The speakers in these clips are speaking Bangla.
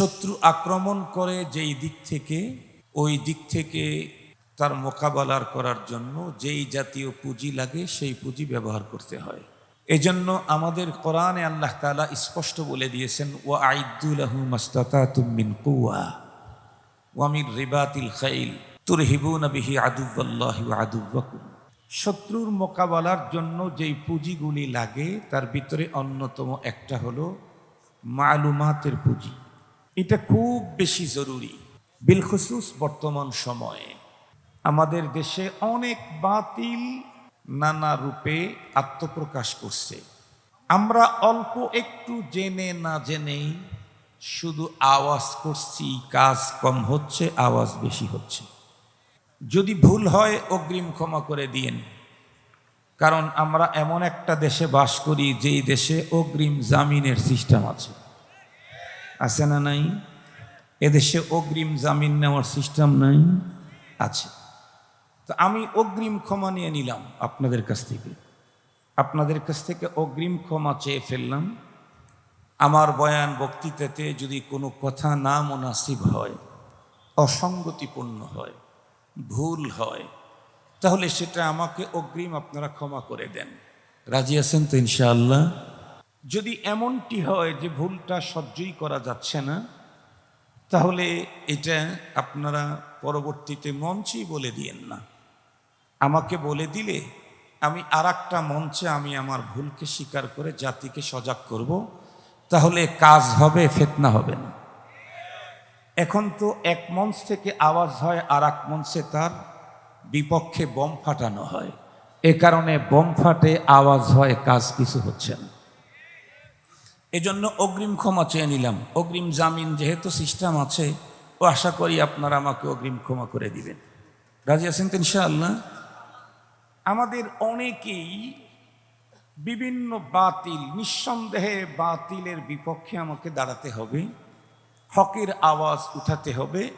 শত্রু আক্রমণ করে যেই দিক থেকে, ওই দিক থেকে তার মোকাবেলার করার জন্য যেই জাতীয় পুঁজি লাগে সেই পুঁজি ব্যবহার করতে হয়। এজন্য আমাদের কোরআনে আল্লাহ তাআলা স্পষ্ট বলে দিয়েছেন, ওয়া আইদুলাহু মাস্তাতাতুম মিন কুওয়া ওয়া মিন রিবাতিল খাইল তুরহিবুনা বিহি আদুওয়াকুম। শত্রুর মোকাবেলার জন্য যেই পুঁজিগুলি লাগে, তার ভিতরে অন্যতম একটা হলো মালুমাতের পুঁজি। এটা খুব বেশি জরুরি। বিলখসুস বর্তমান সময়ে আমাদের দেশে অনেক বাতিল নানা রূপে আত্মপ্রকাশ করছে। আমরা অল্প একটু জেনে না জেনেই শুধু আওয়াজ করছি, কাজ কম হচ্ছে, আওয়াজ বেশি হচ্ছে। যদি ভুল হয়, অগ্রিম ক্ষমা করে দিয়েন। কারণ আমরা এমন একটা দেশে বাস করি, যেই দেশে অগ্রিম জামিনের সিস্টেম আছে। আছে না নাই? এদেশে অগ্রিম জামিন নেওয়ার সিস্টেম নাই? আছে। তো আমি অগ্রিম ক্ষমা নিয়ে নিলাম আপনাদের কাছ থেকে। আপনাদের কাছ থেকে অগ্রিম ক্ষমা চেয়ে ফেললাম। আমার বয়ান বক্তৃতাতে যদি কোনো কথা না মুনাসিব হয়, অসঙ্গতিপূর্ণ হয়, ভুল হয়, তাহলে সেটা আমাকে অগ্রিম আপনারা ক্ষমা করে দেন। রাজি আছেন তো ইনশাআল্লাহ? যদি এমনটি হয় যে ভুলটা সহ্যই করা যাচ্ছে না, তাহলে এটা আপনারা পরবর্তীতে মঞ্চেই বলে দিয়েন না। আমাকে বলে দিলে আমি আর একটা মঞ্চে আমি আমার ভুলকে স্বীকার করে জাতিকে সজাগ করব, তাহলে কাজ হবে, ফেতনা হবে না। এখন তো এক মঞ্চ থেকে আওয়াজ হয় আর এক মঞ্চে তার বিপক্ষে বম ফাটানো হয়। এ কারণে বোম ফাটে, আওয়াজ হয়, কাজ কিছু হচ্ছে না। এজন্য অগ্রিম ক্ষমা চেয়ে নিলাম। অগ্রিম জামিন যেহেতু সিস্টেম আছে, ও আশা করি আপনারা আমাকে অগ্রিম ক্ষমা করে দিবেন। রাজি আছেন তো ইনশাআল্লাহ? আমাদের অনেকেই বিভিন্ন বাতিল, নিঃসন্দেহে বাতিলের বিপক্ষে আমাকে দাঁড়াতে হবে, হকের আওয়াজ উঠাতে হবে।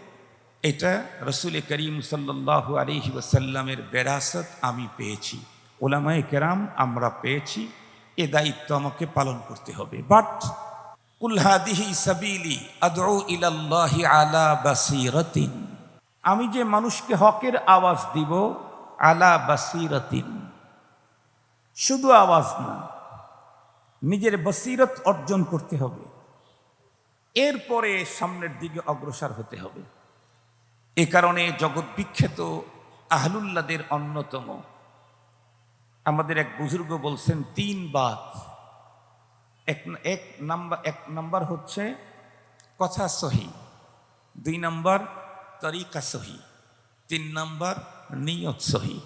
এটা রসুল করিম সাল্লাহ আলহি ওসাল্লামের বেরাসত আমি পেয়েছি। ওলামায়ে কেরাম আমরা পেয়েছি। এ দায়িত্ব আমাকে পালন করতে হবে। বাট সাবিলি ইলাল্লাহি আমি যে মানুষকে হকের আওয়াজ দিব, আলা বাসিরতিন। শুধু আওয়াজ না, নিজের বসিরত অর্জন করতে হবে। এরপরে সামনের দিকে অগ্রসর হতে হবে। এ কারণে জগৎ বিখ্যাত আহলুল্লাদের অন্যতম। আমাদের এক বুজুর্গ বলছেন, তিন বাত। এক এক নাম্বার এক নাম্বার হচ্ছে, কথা সহি। দুই নাম্বার, তরিকা সহি। তিন নাম্বার, নিয়ত সহি।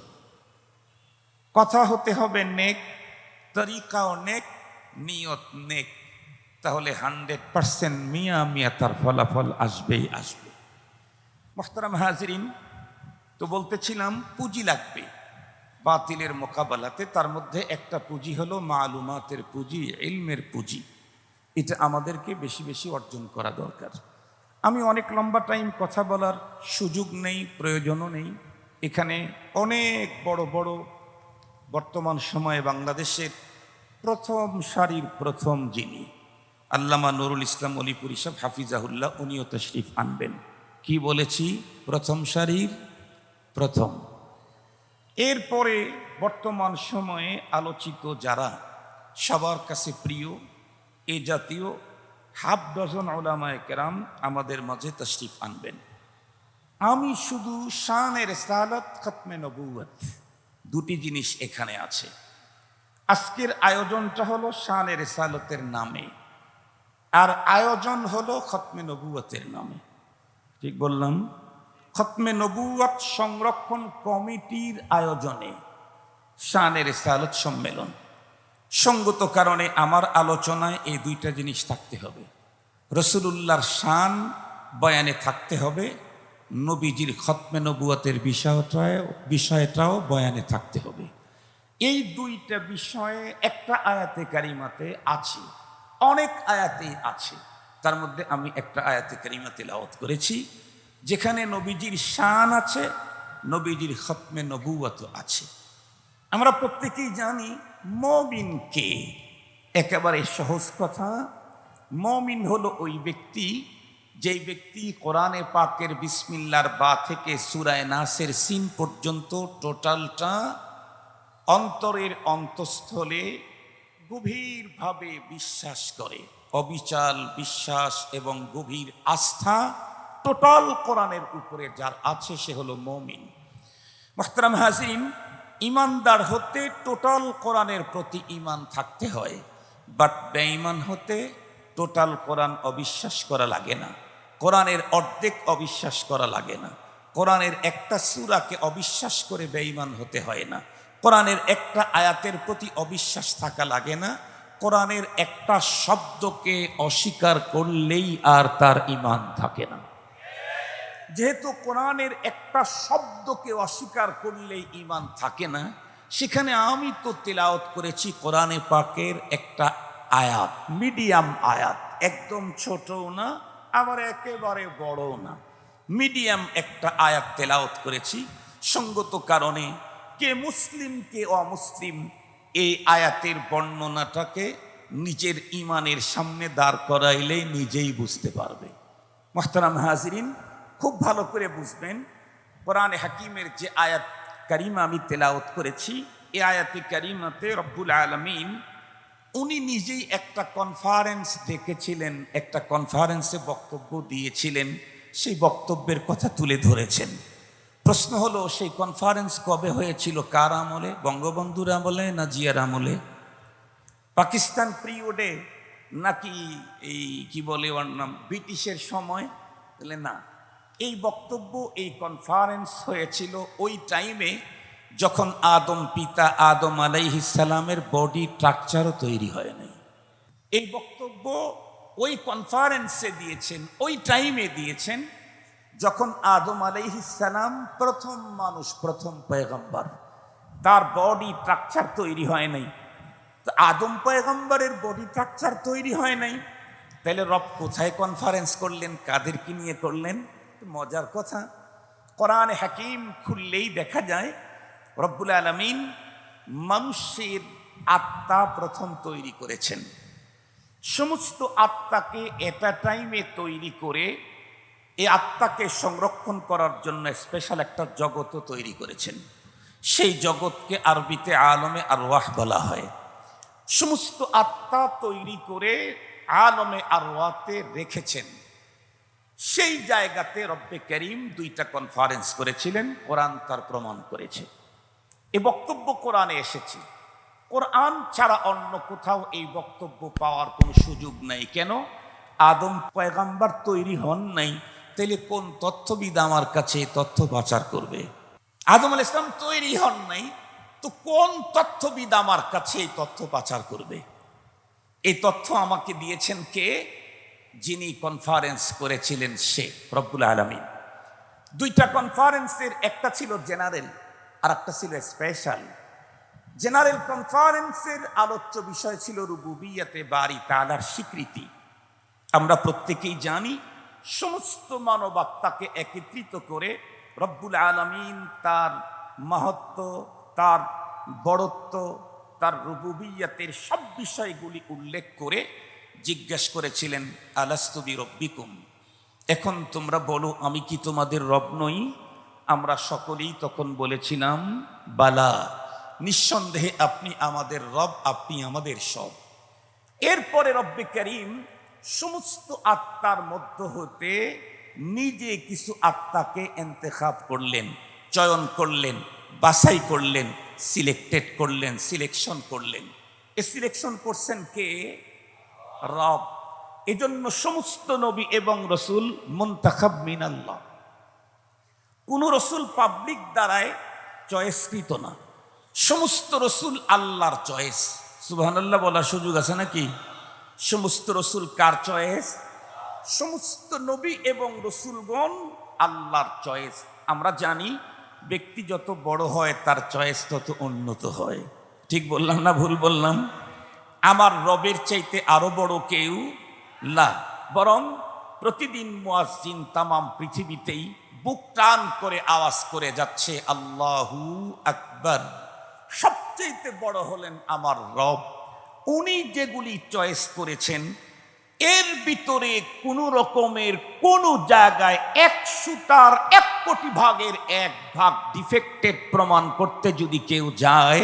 কথা হতে হবে নেক, তরিকাও নেক, নিয়ত নেক। তাহলে হান্ড্রেড পার্সেন্ট মিয়া মিয়া তার ফলাফল আসবেই আসবে। মোহতারাম হাজরিন, তো বলতেছিলাম, পুঁজি লাগবে। বাতিলের মোকাবেলাতে তার মধ্যে একটা পুঁজি হলো মালুমাতের পুঁজি, ইলমের পুঁজি। এটা আমাদেরকে বেশি বেশি অর্জন করা দরকার। আমি অনেক লম্বা টাইম কথা বলার সুযোগ নেই, প্রয়োজনও নেই। এখানে অনেক বড় বড় বর্তমান সময়ে বাংলাদেশের প্রথম সারির প্রথম যিনি আল্লামা নুরুল ইসলাম অলিপুরি সাহেব হাফিজাহুল্লাহ, উনিও তশরিফ আনবেন। কি বলেছি? প্রথম সারির প্রথম। এরপরে বর্তমান সময়ে আলোচিত যারা, সবার কাছে প্রিয়, এ জাতীয় হাফ ডজন ওলামায় কেরাম আমাদের মাঝে তশরিফ আনবেন। আমি শুধু শানের সালত খতমে নবুয়ত দুটি জিনিস এখানে আছে। আজকের আয়োজনটা হলো শানের সালতের নামে, আর আয়োজন হলো খতমে নবুয়তের নামে। ঠিক বললাম? খতমে নবুয়াত সংরক্ষণ কমিটির আয়োজনে শানের সালত সম্মেলন। সঙ্গত কারণে আমার আলোচনায় এই দুইটা জিনিস থাকতে হবে। রসুলুল্লাহর শান বয়ানে থাকতে হবে। নবীজির খতমে নবুয়তের বিষয়টাও বিষয়টাও বয়ানে থাকতে হবে। এই দুইটা বিষয়ে একটা আয়াতে কারিমাতে আছে। অনেক আয়াতেই আছে। তার মধ্যে আমি একটা আয়াতে কারিমাতে লাওত করেছি। যেখানে নবীজির শান আছে, নবীজির খতমে নবুয়ত আছে। আমরা প্রত্যেকেই জানি মমিন কে? একেবারে সহজ কথা, মমিন হলো ওই ব্যক্তি যেই ব্যক্তি কোরআনে পাকের বিসমিল্লার বা থেকে সুরায় নাসের সিন পর্যন্ত টোটালটা অন্তরের অন্তঃস্থলে গভীরভাবে বিশ্বাস করে। অবিচাল বিশ্বাস এবং গভীর আস্থা টোটাল কোরআনের উপরে যার আছে সে হলো মমিন। মোহতারাম হাজিম ইমানদার হতে টোটাল কোরআনের প্রতি ইমান থাকতে হয়, বাট বেঈমান হতে টোটাল কোরআন অবিশ্বাস করা লাগে না। কোরআনের অর্ধেক অবিশ্বাস করা লাগে না। কোরআনের একটা সূরাকে অবিশ্বাস করে বেঈমান হতে হয় না। কোরআনের একটা আয়াতের প্রতি অবিশ্বাস থাকা লাগে না। কোরআনের একটা শব্দকে অস্বীকার করলেই আর তার ইমান থাকে না। যেহেতু কোরআনের একটা শব্দকে অস্বীকার করলে ইমান থাকে না, সেখানে আমি তো তেলাওত করেছি কোরআনে পাকের একটা আয়াত, মিডিয়াম আয়াত। একদম ছোটও না, আবার একেবারে বড়ও না। মিডিয়াম একটা আয়াত তেলাওত করেছি, সঙ্গত কারণে কে মুসলিম, কে অমুসলিম, এই আয়াতের বর্ণনাটাকে নিজের ইমানের সামনে দাঁড় করাইলে নিজেই বুঝতে পারবে। মোহতারাম হাজরিন খুব ভালো করে বুঝবেন। কোরআন হাকিমের যে আয়াত কারিমা আমি তেলাওত করেছি, এই আয়াতে কারিমাতে রব্বুল আলমিন উনি নিজেই একটা কনফারেন্স দেখেছিলেন, একটা কনফারেন্সে বক্তব্য দিয়েছিলেন, সেই বক্তব্যের কথা তুলে ধরেছেন। প্রশ্ন হলো, সেই কনফারেন্স কবে হয়েছিল, কার আমলে, বঙ্গবন্ধুর আমলে না জিয়ার আমলে? পাকিস্তান পিরিয়ডে নাকি এই কি বলে ওর নাম, ব্রিটিশের সময়? বলে না। এই বক্তব্য, এই কনফারেন্স হয়েছিল ওই টাইমে যখন আদম পিতা আদম আলাইহিসালামের বডি স্ট্রাকচারও তৈরি হয় নাই। এই বক্তব্য ওই কনফারেন্সে দিয়েছেন, ওই টাইমে দিয়েছেন যখন আদম আলাইহিসালাম প্রথম মানুষ, প্রথম পয়গম্বর। তার বডি স্ট্রাকচার তৈরি হয় নাই। আদম পয়গম্বরের বডি স্ট্রাকচার তৈরি হয় নাই। তাহলে রব কোথায় কনফারেন্স করলেন, কাদেরকে নিয়ে করলেন? মজার কথা, কোরআন হাকিম খুললেই দেখা যায়, রব্বুল আলমিন মানুষের আত্মা প্রথম তৈরি করেছেন। সমস্ত আত্মাকে এটা টাইমে তৈরি করে, এই আত্মাকে সংরক্ষণ করার জন্য স্পেশাল একটা জগৎও তৈরি করেছেন। সেই জগৎকে আরবিতে আলমে আরওয়াহ বলা হয়। সমস্ত আত্মা তৈরি করে আলমে আরওয়াতে রেখেছেন। সেই জায়গাতে রব্বে করিম দুইটা কনফারেন্স করেছিলেন, কোরআন তার প্রমাণ করেছে। এ বক্তব্য কোরআনে এসেছে। কোরআন ছাড়া অন্য কোথাও এই বক্তব্য পাওয়ার কোনো সুযোগ নাই। কেন? আদম পয়গাম্বার তৈরি হন নাই। তাহলে কোন তথ্যবিদ আমার কাছে তথ্য পাচার করবে? আদম আল ইসলাম তৈরি হন নাই, তো কোন তথ্যবিদ আমার কাছে এই তথ্য পাচার করবে? এই তথ্য আমাকে দিয়েছেন কে? যিনি কনফারেন্স করেছিলেন সে, রব্বুল আলমী দুইটা কনফারেন্সের একটা ছিল জেনারেল আর একটা ছিল স্পেশাল জেনারেল কনফারেন্সের আলোচ্য বিষয় ছিল রুবুবিয়াতে বাড়ি তালার স্বীকৃতি। আমরা প্রত্যেকেই জানি, সমস্ত মানবাত্মাকে একত্রিত করে রব্বুল আলমিন তার মাহাত্ম, তার বড়ত্ব, তার রুবুবিয়াতের সব বিষয়গুলি উল্লেখ করে জিজ্ঞেস করেছিলেন আলাস্তুবি রব্বিকুম এখন তোমরা বলো, আমি কি তোমাদের রব নই? আমরা সকলেই তখন বলেছিলাম, বালা, নিঃসন্দেহে আপনি আমাদের রব, আপনি আমাদের সব। এরপরে রব্বে করিম সমস্ত আত্মার মধ্য হতে নিজে কিছু আত্মাকে এন্তেখাব করলেন, চয়ন করলেন, বাছাই করলেন, সিলেক্টেড করলেন, সিলেকশন করলেন। এ সিলেকশন করছেন কে? রব। এজন্য সমস্ত নবী এবং রসুল মুন্তাখাব মিনাল্লাহ। কোন রসুল পাবলিক দ্বারায় চয়েসকৃত না। সমস্ত রসুল আল্লাহর চয়েস। সুবহানাল্লাহ বলার সুযোগ আছে নাকি? সমস্ত রসুল কার চয়েস? সমস্ত নবী এবং রসুলগণ আল্লাহর চয়েস। আমরা জানি ব্যক্তি যত বড় হয় তার চয়েস তত উন্নত হয়। ঠিক বললাম না ভুল বললাম? আমার রবের চাইতে আরও বড় কেউ না। বরং প্রতিদিন মুয়াজ্জিন তামাম পৃথিবীতেই বুক টান করে আওয়াজ করে যাচ্ছে, আল্লাহু আকবার। সবচেয়ে বড় হলেন আমার রব। উনি যেগুলি চয়েস করেছেন, এর ভিতরে কোন রকমের কোন জায়গায় একশোটার এক কোটি ভাগের এক ভাগ ডিফেক্টেড প্রমাণ করতে যদি কেউ যায়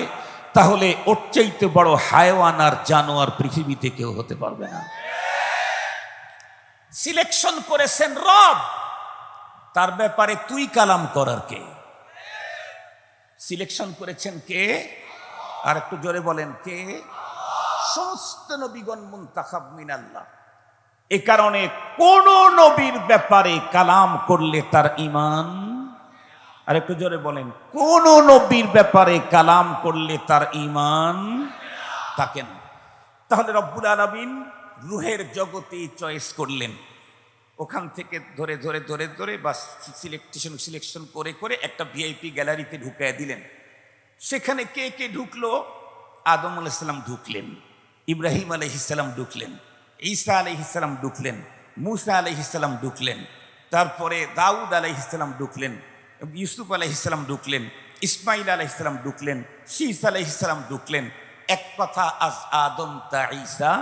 তাহলে ওর চাইতে বড় হায়ওয়ান আর জানোয়ার পৃথিবীতে কেউ হতে পারবে না। সিলেকশন করেছেন রব। তার ব্যাপারে তুই কালাম করার কে? সিলেকশন করেছেন কে? আর একটু জোরে বলেন, কে? সমস্ত নবীগণ মুন্তাখাব মিনাল্লাহ। এ কারণে কোন নবীর ব্যাপারে কালাম করলে তার ইমান আর একটু জোরে বলেন, কোন নবীর ব্যাপারে কালাম করলে তার ইমান থাকে না? তাহলে রব্বুল আলমিন রুহের জগতে চয়েস করলেন। ওখান থেকে ধরে ধরে ধরে ধরে বা সিলেকশন সিলেকশন করে করে একটা ভিআইপি গ্যালারিতে ঢুকায় দিলেন। সেখানে কে কে ঢুকলো? আদম আলাইসাল্লাম ঢুকলেন, ইব্রাহিম আলহিসাল্লাম ঢুকলেন, ঈসা আলহিসাল্লাম ঢুকলেন, মুসা আলহিসাল্লাম ঢুকলেন, তারপরে দাউদ আলহিসাল্লাম ঢুকলেন ইউসুফ আলহিসাল্লাম ঢুকলেন ইসমাইল আলহিসাল্লাম ঢুকলেন শীস আলহিসাল্লাম ঢুকলেন। এক কথা, আজ আদম তা ঈসা,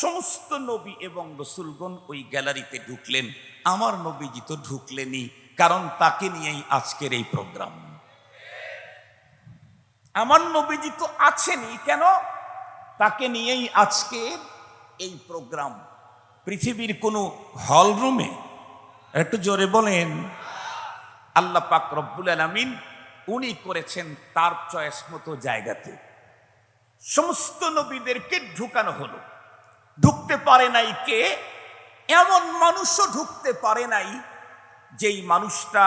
সমস্ত নবী এবং রসুলগণ ওই গ্যালারিতে ঢুকলেন। আমার নবীজি তো ঢুকলেনই, কারণ তাকে নিয়েই আজকের এই প্রোগ্রাম। আমার নবীজি তো আছেনই, কেন? তাকে নিয়েই আজকের এই প্রোগ্রাম। পৃথিবীর কোনো হলরুমে, একটু জোরে বলেন আল্লাহ পাক রব্বুল আলমিন উনি করেছেন তার চয়েস মতো জায়গাতে। সমস্ত নবীদেরকে ঢুকানো হলো। ঢুকতে পারে নাই কে? এমন মানুষও ঢুকতে পারে নাই যেই মানুষটা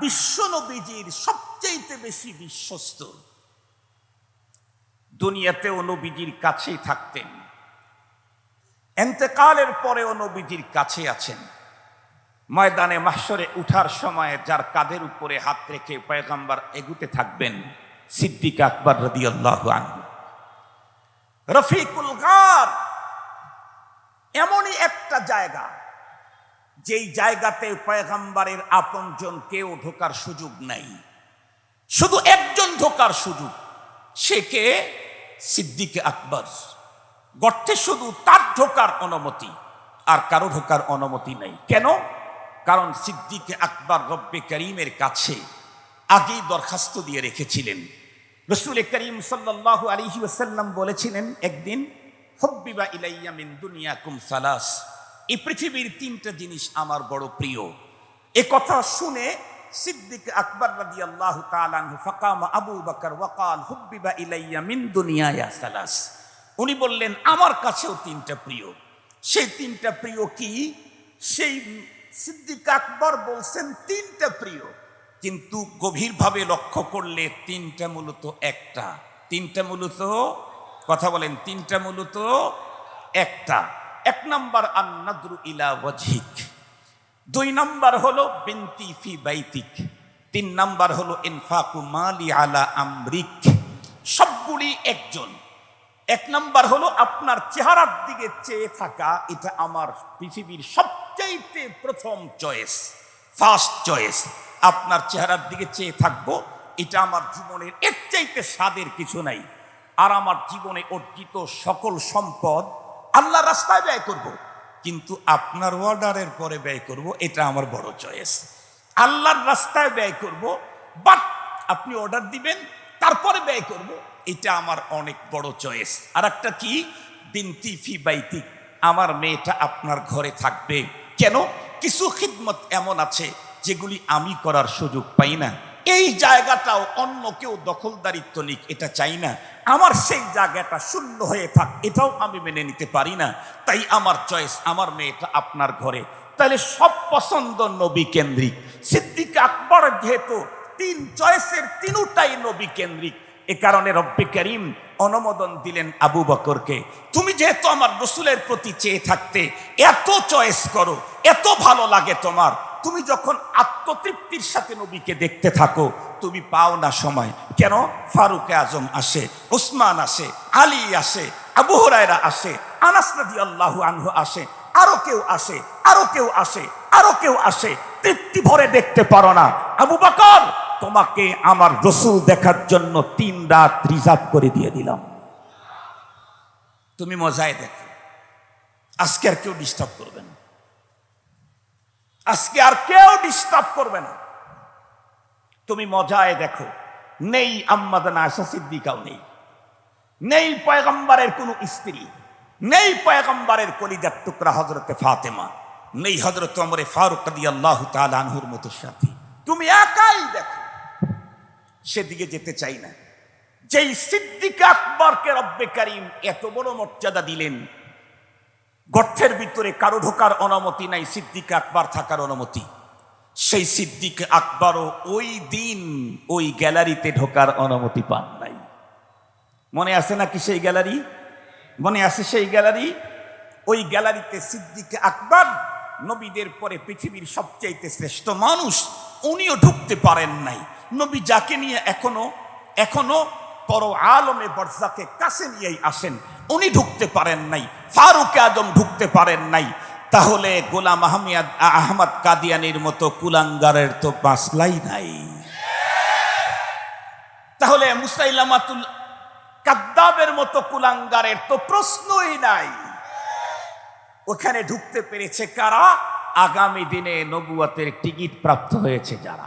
বিশ্ব নবীজির সবচেয়ে বেশি বিশ্বস্ত। দুনিয়াতেও নবীজির কাছেই থাকতেন। এন্তেকালের পরেও নবীজির কাছে আছেন। ময়দানে মাসরে উঠার সময় যার কাঁধের উপরে হাত রেখে পয়গাম্বার এগুতে থাকবেন, সিদ্দিক আকবর রদি আল্লাহ রফিকুল গার এমনই একটা জায়গা, যেই জায়গাতে পয়গাম্বারের আপনজন কেউ ঢোকার সুযোগ নাই। শুধু একজন ঢোকার সুযোগ, সে কে? সিদ্দিক আকবর। গর্তে শুধু তার ঢোকার অনুমতি, আর কারও ঢোকার অনুমতি নেই। কেন? কারণ সিদ্দিক আকবর রব্বে করিমের কাছে আগেই দরখাস্ত দিয়ে রেখেছিলেন। রসুল করিম সাল্লাহ আলহি ওসাল্লাম বলেছিলেন, একদিন, হব্বিবা ইলাইয়া মিন দুনিয়াকুম সালাস। এই পৃথিবীর তিনটা জিনিস আমার বড় প্রিয়। এ কথা শুনে সিদ্দিক আকবর রাদি আল্লাহ তালানহু ফাকাম আবু বকর ওয়াকাল হুব্বিবা ইলাইয়া মিন দুনিয়া সালাস। উনি বললেন, আমার কাছেও তিনটা প্রিয়। সেই তিনটা প্রিয় কি? সেই সিদ্দিক আকবর বলছেন, তিনটা প্রিয়। কিন্তু গভীরভাবে লক্ষ্য করলে তিনটা মূলত একটা। তিনটা মূলত কথা বলেন, তিনটা মূলত একটা। এক নাম্বার আন্নাদ্রু ইলা ওয়াজহিক। দুই নাম্বার হলো, বিনতি ফি বাইতিক। তিন নাম্বার হলো, ইনফাকু মালি আলা আমরিক। সবগুলি একজন। এক নাম্বার হলো, আপনার চেহারার দিকে চেয়ে থাকা, এটা আমার পৃথিবীর সবচাইতে প্রথম চয়েস ফার্স্ট চয়েস আপনার চেহারার দিকে চেয়ে থাকব, এটা আমার জীবনের এর চাইতে স্বাদের কিছু নাই। আর আমার জীবনে অর্জিত সকল সম্পদ আল্লাহ রাস্তায় ব্যয় করব। কিন্তু আপনার অর্ডারের পরে ব্যয় করব, এটা আমার বড় চয়েস আল্লাহর রাস্তায় ব্যয় করব বাট আপনি অর্ডার দিবেন, তারপরে ব্যয় করব, এটা আমার অনেক বড় চয়েস আর একটা কি? বিনতি ফি বাইতিক। আমার মেয়েটা আপনার ঘরে থাকবে। কেন? কিছু খিদমত এমন আছে যেগুলি আমি করার সুযোগ পাই না। এই জায়গাটাও অন্য কেউ দখলদারিত্ব নিক, এটা চাই না। আমার সেই জায়গাটা শূন্য হয়ে থাক, এটাও আমি মেনে নিতে পারি না। তাই আমার চয়েস আমার মেয়েটা আপনার ঘরে। তাহলে সব পছন্দ নবী কেন্দ্রিক। সিদ্দিক আকবর যেহেতু তিন চয়েসের তিনটাই নবী কেন্দ্রিক। এ কারণে রব্বি করিম অনুমোদন দিলেন আবু বকরকে। তুমি যেহেতু আমার রসুলের প্রতি চেয়ে থাকতে এত চয়েস করো, এত ভালো লাগে তোমার, তুমি যখন আত্মতৃপ্তির সাথে নবীকে দেখতে থাকো, তুমি পাও না সময়। কেন? ফারুক আজম আসে ওসমান আসে, আলী আসে, আবু হরাইরা আসে, আনাস রাদি আল্লাহু আনহু আসে, আরও কেউ আসে, আরও কেউ আসে, আরও কেউ আসে। তৃপ্তি ভরে দেখতে পারো না। আবু বকর তোমাকে আমার রসুল দেখার জন্য তিন রাত রিজার্ভ করে দিয়ে দিলাম। তুমি মজায় দেখো। আজকে আর কেউ ডিস্টার্ব করবে না। আজকে আর কেউ ডিস্টার্ব করবে না। তুমি মজায় দেখো, নেই আম্মাদান আশা সিদ্দিকাও নেই। নেই পয়গম্বরের কোন স্ত্রী, নেই পয়গম্বরের কলিজার টুকরা হজরতে ফাতেমা, নেই হজরত অমরে ফারুক রাদি আল্লাহ আনহুর মতো সাথী। তুমি একাই দেখো। সেদিকে যেতে চাই না। যেই সিদ্দিক আকবরকে রব্বে করিম এত বড় মর্যাদা দিলেন, গর্তের ভিতরে কারও ঢোকার অনুমতি নাই, সিদ্দিক আকবর থাকার অনুমতি। সেই সিদ্দিক আকবরও ওই দিন ওই গ্যালারিতে ঢোকার অনুমতি পান নাই। মনে আছে নাকি সেই গ্যালারি? মনে আছে সেই গ্যালারি? ওই গ্যালারিতে সিদ্দিক আকবর নবীদের পরে পৃথিবীর সবচাইতে শ্রেষ্ঠ মানুষ, উনিও ঢুকতে পারেন নাই। নবী যাকে নিয়ে এখনও এখনও পর আলমে বর্জাকে কাছে নিয়েই আসেন, উনি ঢুকতে পারেন নাই, ফারুক আজম ঢুকতে পারেন নাই। তাহলে গোলাম আহমিয়াদ, আহমদ কাদিয়ানির মতো কুলাঙ্গারের তো বাসলাই নাই। তাহলে মুসাইলামাতুল কাদ্দাবের মতো কুলাঙ্গারের তো প্রশ্নই নাই। ওখানে ঢুকতে পেরেছে কারা? আগামী দিনে নবুয়াতের টিকিট প্রাপ্ত হয়েছে যারা।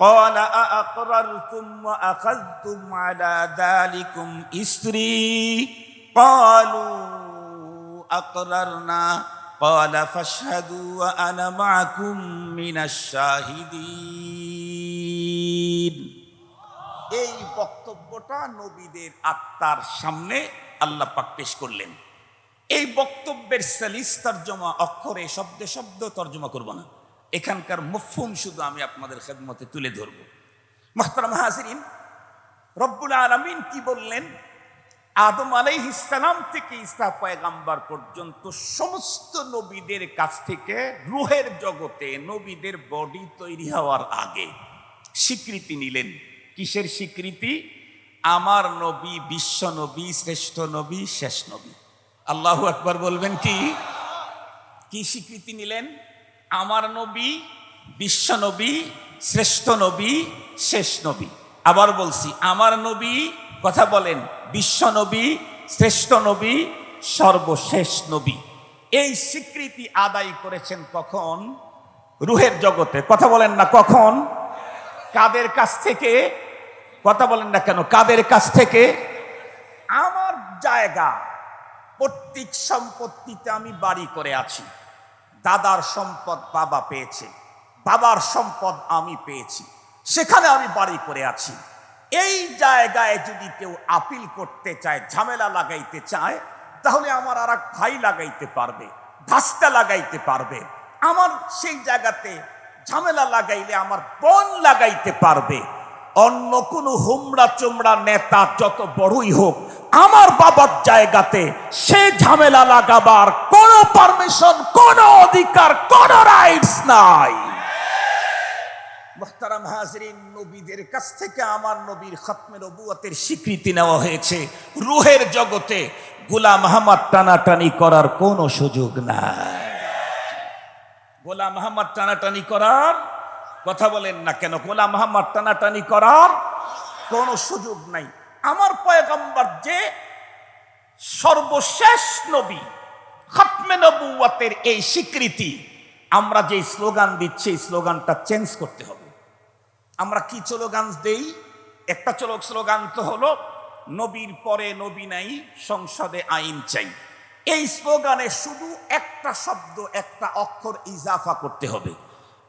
قال أأقررتم وأخذتم على ذلكم إسري قالوا أقررنا قال فاشهدوا وأنا معكم من الشاهدين এই বক্তব্যটা নবীদের আত্মার সামনে আল্লাহ পাক পেশ করলেন এই বক্তব্যের সালিস তর্জমা অক্ষরে শব্দে শব্দ তর্জমা করব না এখানকার মফুম শুধু আমি আপনাদের খেদমতে তুলে ধরব। মোহতারাম হাজরিন, রব্বুল আলমিন কি বললেন? আদম আলাইহিসালাম থেকে ইসা পয়গাম্বার পর্যন্ত সমস্ত নবীদের কাছ থেকে রুহের জগতে নবীদের বডি তৈরি হওয়ার আগে স্বীকৃতি নিলেন। কিসের স্বীকৃতি? আমার নবী, বিশ্ব নবী, শ্রেষ্ঠ নবী, শেষ নবী। আল্লাহ একবার বলবেন কি? কি স্বীকৃতি নিলেন? আমার নবী, বিশ্ব নবী, শ্রেষ্ঠ নবী, শেষ নবী। আবার বলছি, আমার নবী, কথা বলেন, বিশ্ব নবী, শ্রেষ্ঠ নবী, সর্বশেষ নবী। এই স্বীকৃতি আদায় করেছেন কখন? রুহের জগতে। কথা বলেন না কখন? কাদের কাছ থেকে? কথা বলেন না কেন? কাদের কাছ থেকে? আমার জায়গা প্রত্যেক সম্পত্তিতে আমি বাড়ি করে আছি। দাদার সম্পদ বাবা পেয়েছে, বাবার সম্পদ আমি পেয়েছি, সেখানে আমি বাড়ি করে আছি। এই জায়গায় যদি কেউ আপিল করতে চায়, ঝামেলা লাগাইতে চায়, তাহলে আমার আর এক ভাই লাগাইতে পারবে, ধাস্তা লাগাইতে পারবে। আমার সেই জায়গাতে ঝামেলা লাগাইলে আমার বোন লাগাইতে পারবে। অন্য কোনো হুমড়া চুমড়া নেতা যত বড়ই হোক, আমার বাবার জায়গাতে সে ঝামেলা লাগাবার কোনো পারমিশন কোনো অধিকার, কোনো রাইটস নাই। মোহতারাম হাজরিন, নবীদের কাছ থেকে আমার নবীর খতমে নবুয়তের স্বীকৃতি নেওয়া হয়েছে। রুহের জগতে গোলাম টানাটানি করার কোনো সুযোগ নাই। গোলাম আহমদ টানাটানি করার কথা বলেন না কেন? গোলাম আহমদ টানাটানি করার কোনো সুযোগ নাই। আমার পয়গম্বর যে সর্বশেষ নবী, খতমে এই স্বীকৃতি, আমরা যে স্লোগান দিচ্ছি, এই স্লোগানটা চেঞ্জ করতে হবে। আমরা কি স্লোগান দেই? একটা চলক স্লোগান তো হলো, নবীর পরে নবী নাই, সংসদে আইন চাই। এই স্লোগানে শুধু একটা শব্দ, একটা অক্ষর ইজাফা করতে হবে।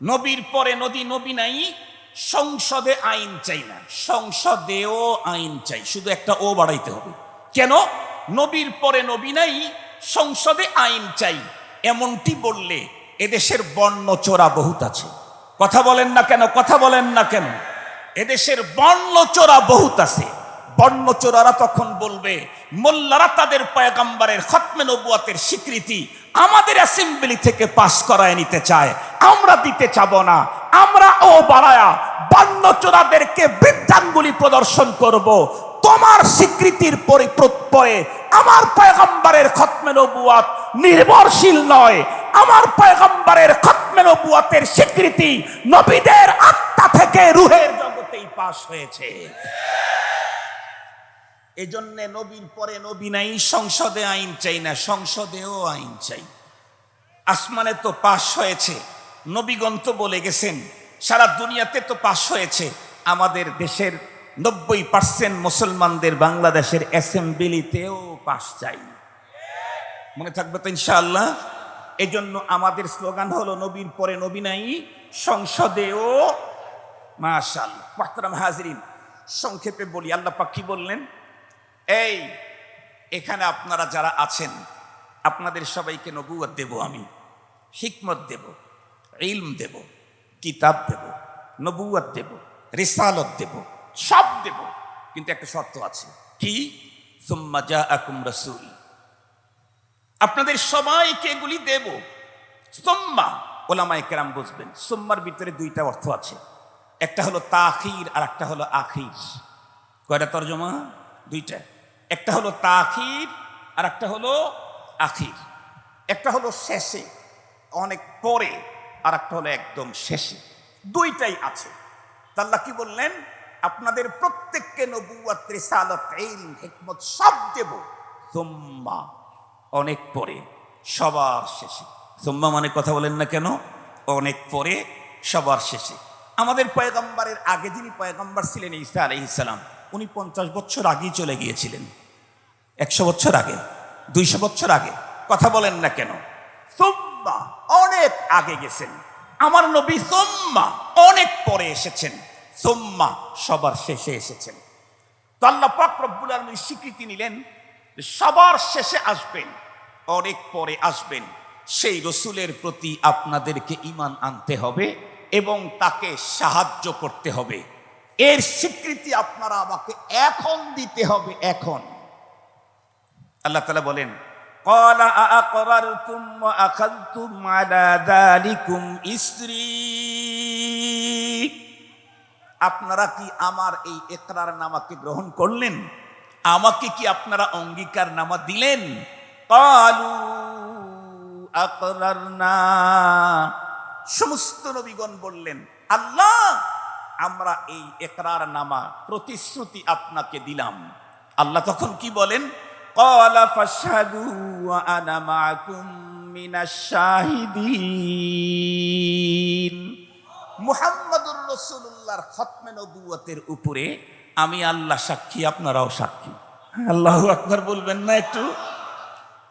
নবীর পরে নদী নবী নাই, সংসদে আইন চাই না। সংসদেও আইন চাই, শুধু একটা ও বাড়াইতে হবে। কেন? নবীর পরে নবী নাই, সংসদে আইন চাই। এমনটি বললে এদেশের বর্ণ চোরা বহুত আছে। কথা বলেন না কেন? কথা বলেন না কেন? এদেশের বর্ণ চোরা বহুত আছে। বর্ণচোরারা তখন বলবে, মোল্লারা তাদের পয়গাম্বারের খতমে নবুয়াতের স্বীকৃতি আমাদের অ্যাসেম্বলি থেকে পাশ করায় নিতে চায়। আমরা দিতে চাব না, আমরা ও বাড়ায়া বর্ণচোরাদেরকে বৃদ্ধাঙ্গুলি প্রদর্শন করব। তোমার স্বীকৃতির পরি- প্র- পরে আমার পয়গম্বরের খতমে নবুয়াত নির্ভরশীল নয়। আমার পয়গম্বরের খতমে নবুয়াতের স্বীকৃতি নবীদের আত্মা থেকে রুহের জগতেই পাশ হয়েছে। এজন্য নবীর পরে নবী নাই, সংসদে আইন চাই না, সংসদেও আইন চাই। আসমানে তো পাশ হয়েছে, নবীগণ তো বলে গেছেন, সারা দুনিয়াতে তো পাশ হয়েছে। আমাদের দেশের নব্বই পার্সেন্ট মুসলমানদের বাংলাদেশের অ্যাসেম্বলিতেও পাশ চাই। মনে থাকবে তো ইনশাআল্লাহ? এজন্য আমাদের স্লোগান হলো, নবীর পরে নবী নাই, সংসদেও মাশাল মাহতারাম হাজরিন, সংক্ষেপে বলি, আল্লাহ পাক কি বললেন? এই, এখানে আপনারা যারা আছেন, আপনাদের সবাইকে নবুয়ত দেব আমি, হিকমত দেব, ইলম দেব, কিতাব দেব নবুয়ত দেব, রিসালত দেব, সব দেব। কিন্তু একটা শর্ত আছে, কি? সুম্মা জা আকুম রসুল। আপনাদের সবাইকে এগুলি দেব। সোম্মা, ওলামায় কেরাম বুঝবেন, সোম্মার ভিতরে দুইটা অর্থ আছে। একটা হলো তাখির আর একটা হলো আখির। কয়টা তর্জমা? দুইটা। একটা হলো তাখির আর একটা হলো আখির। একটা হলো শেষে, অনেক পরে আর একটা হলো একদম শেষে। দুইটাই আছে। তা আল্লাহ কি বললেন? আপনাদের প্রত্যেককে নবুয়াত সব দেব। তোম্মা অনেক পরে, সবার শেষে। সোম্মা মানে কথা বলেন না কেন? অনেক পরে, সবার শেষে। আমাদের পয়গম্বরের আগে যিনি পয়গম্বর ছিলেন, ঈসা আলাইহিসসালাম উনি পঞ্চাশ বছর আগেই চলে গিয়েছিলেন। একশো বছর আগে, দুইশো বছর আগে, কথা বলেন না কেন? সোম্মা অনেক আগে গেছেন। আমার নবী সোম্মা অনেক পরে এসেছেন। সোম্মা সবার শেষে এসেছেন। তো আল্লাহ পাক স্বীকৃতি নিলেন সবার শেষে আসবেন, অনেক পরে আসবেন। সেই রসুলের প্রতি আপনাদেরকে ইমান আনতে হবে এবং তাকে সাহায্য করতে হবে। এর স্বীকৃতি আপনারা আমাকে এখন দিতে হবে, এখন। আল্লাহ তালা বলেন, কলা আপনারা কি আমার এই একরার নামাকে গ্রহণ করলেন? আমাকে কি আপনারা অঙ্গীকার নামা দিলেন? কালু আকরার না সমস্ত নবীগণ বললেন, আল্লাহ, আমরা এই একরার নামা প্রতিশ্রুতি আপনাকে দিলাম। আল্লাহ তখন কি বলেন? قال فاشهدوا وأنا معكم من الشاهدين মুহাম্মদুর রসুল্লাহর খতমে নবুয়তের উপরে আমি আল্লাহ সাক্ষী আপনারাও সাক্ষী আল্লাহ আকবার বলবেন না একটু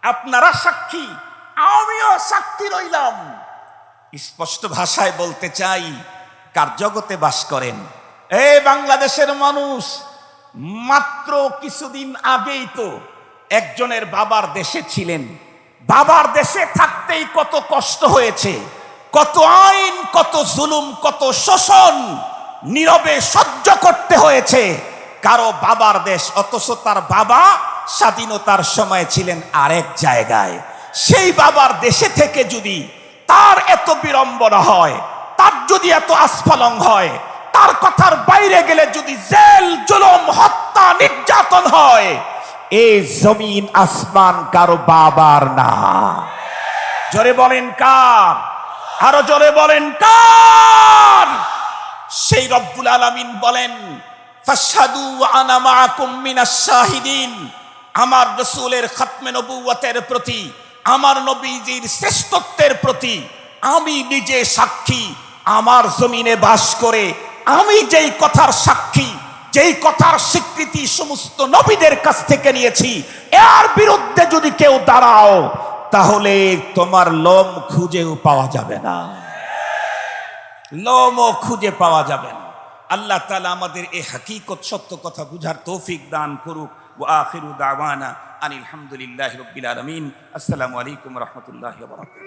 আপনারা সাক্ষী আমিও সাক্ষী রইলাম স্পষ্ট ভাষায় বলতে চাই কার জগতে বাস করেন এই বাংলাদেশের মানুষ মাত্র কিছুদিন আগেই তো একজনের বাবার দেশে ছিলেন। বাবার দেশে থাকতেই কত কষ্ট হয়েছে, কত আইন, কত জুলুম, কত শোষণ নীরবে সহ্য করতে হয়েছে। কারও বাবার দেশ, অথচ তার বাবা স্বাধীনতার সময় ছিলেন আরেক জায়গায়। সেই বাবার দেশে থেকে যদি তার এত বিড়ম্বনা হয়, তার যদি এত আস্ফলন হয়, তার কথার বাইরে গেলে যদি জেল, জুলুম, হত্যা, নির্যাতন হয় এই জমিন আসমান কারও বাবার না। জোরে বলেন কার? আরও জোরে বলেন কার? সেই রব্বুল আলামিন বলেন ওয়া আনা মাআকুম মিনাশ শাহিদিন। আমার রসুলের খতমে নবুয়তের প্রতি, আমার নবীজির শ্রেষ্ঠত্বের প্রতি আমি নিজে সাক্ষী, আমার জমিনে বাস করে আমি যেই কথার সাক্ষী যেই কথার স্বীকৃতি সমস্ত নবীদের কাছ থেকে নিয়েছি, এর বিরুদ্ধে যদি কেউ দাঁড়াও, তাহলে তোমার লোম খুঁজেও পাওয়া যাবে না। লোমও খুঁজে পাওয়া যাবে না। আল্লাহ তালা আমাদের এই হাকিকত সত্য কথা বুঝার তৌফিক দান করুক। ও আখিরু দাওয়ানা আনিল হামদুলিল্লাহ রব্বিল আলমিন। আসসালামু আলাইকুম রহমতুল্লাহ বরকাত